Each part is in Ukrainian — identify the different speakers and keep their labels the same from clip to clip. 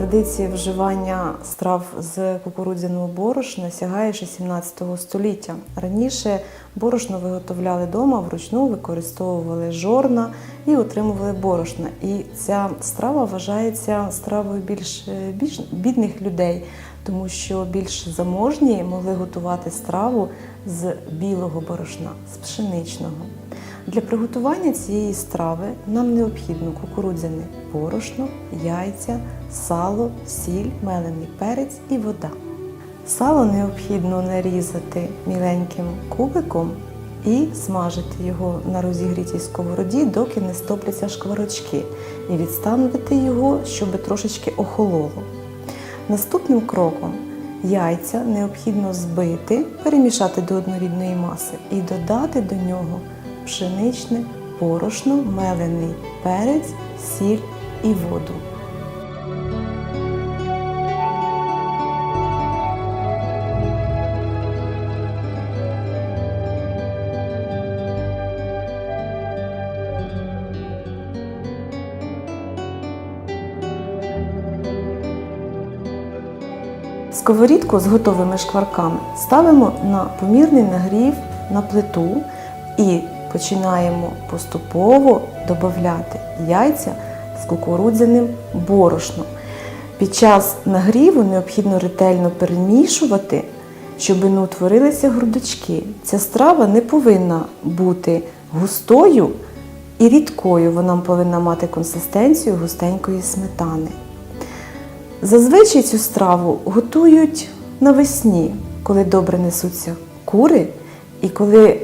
Speaker 1: Традиція вживання страв з кукурудзяного борошна сягає ще 17 століття. Раніше борошно виготовляли вдома, вручну використовували жорна і отримували борошна. І ця страва вважається стравою більш, е, більш бідних людей, тому що більш заможні могли готувати страву з білого борошна, з пшеничного. Для приготування цієї страви нам необхідно кукурудзяне борошно, яйця, сало, сіль, мелений перець і вода. Сало необхідно нарізати міленьким кубиком і смажити його на розігрітій сковороді, доки не стопляться шкварочки, і відставити його, щоб трошечки охололо. Наступним кроком яйця необхідно збити, перемішати до однорідної маси і додати до нього пшеничне порошно, мелений перець, сіль і воду. Сковорідку з готовими шкварками ставимо на помірний нагрів на плиту і починаємо поступово додати яйця з кукурудзяним борошном. Під час нагріву необхідно ретельно перемішувати, щоб не утворилися грудочки. Ця страва не повинна бути густою і рідкою. Вона повинна мати консистенцію густенької сметани. Зазвичай цю страву готують навесні, коли добре несуться кури і коли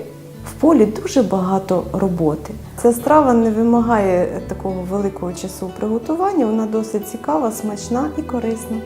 Speaker 1: в полі дуже багато роботи. Ця страва не вимагає такого великого часу приготування, вона досить цікава, смачна і корисна.